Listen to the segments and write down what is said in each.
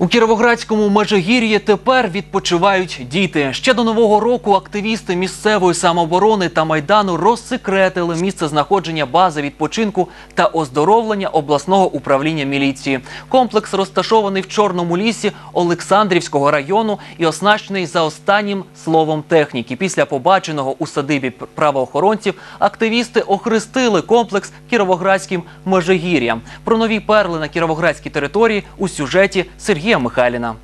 У Кіровоградському Межигір'ї тепер відпочивають діти. Ще до нового року активісти місцевої самооборони та майдану розсекретили місце знаходження бази відпочинку та оздоровлення обласного управління міліції. Комплекс розташований в Чорному лісі Олександрівського району і оснащений за останнім словом техніки. Після побаченого у садибі правоохоронців активісти охрестили комплекс Кіровоградським Межигір'ям. Про нові перли на кіровоградській території у сюжеті Сергія Михайліна.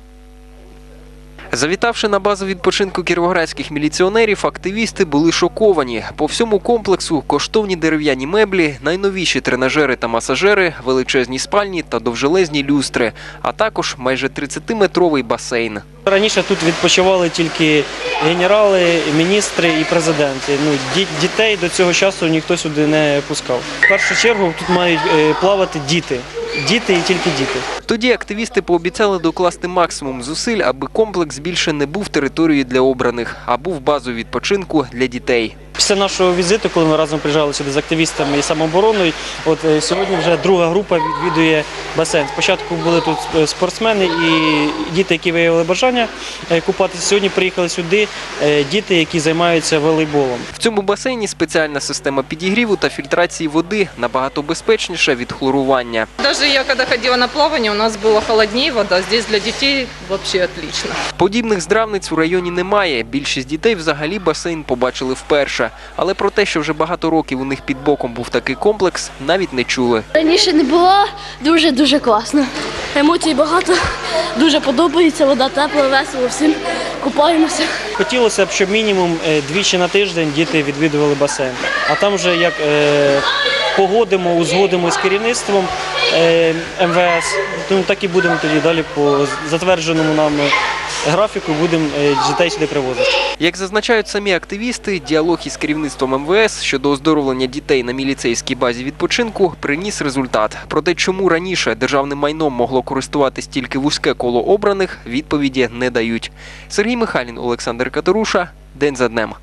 Завітавши на базу відпочинку кіровоградських міліціонерів, активісти були шоковані. По всьому комплексу коштовні дерев'яні меблі, найновіші тренажери та масажери, величезні спальні та довжелезні люстри, а також майже 30-метровий басейн. Раніше тут відпочивали тільки генерали, міністри і президенти. Ну, дітей до цього часу ніхто сюди не пускав. В першу чергу тут мають е, плавати діти. Діти і тільки діти. Тоді активісти пообіцяли докласти максимум зусиль, аби комплекс більше не був територією для обраних, а був базою відпочинку для дітей. Після нашого візиту, коли ми разом приїжджали сюди з активістами і самообороною, от е, сьогодні вже друга група відвідує басейн. Спочатку були тут е, спортсмени і діти, які виявили бажання е, купатися. Сьогодні приїхали сюди діти, які займаються волейболом. В цьому басейні спеціальна система підігріву та фільтрації води набагато безпечніша від хлорування. Даже я когда ходила на плавание, у нас было холоднее вода. Здесь для детей вообще отлично. Подібних здравниць у районі немає. Більшість дітей взагалі басейн побачили вперше. Але про те, що вже багато років у них під боком був такий комплекс, навіть не чули. Раніше не було дуже дуже класно. Емоцій багато, дуже подобається, вода тепла, весело, всім купаємося. Хотілося б, щоб мінімум е, двічі на тиждень діти відвідували басейн. А там вже як е, погодимо, узгодимо з керівництвом е, МВС, ну, так і будемо тоді далі по затвердженому нами графіку будемо е, дітей сюди привозити. Як зазначають самі активісти, діалог із керівництвом МВС щодо оздоровлення дітей на міліцейській базі відпочинку приніс результат. Проте, чому раніше державним майном могло користуватись тільки вузьке коло обраних, відповіді не дають. Сергій Михайлін, Олександр Катеруша, День за днем.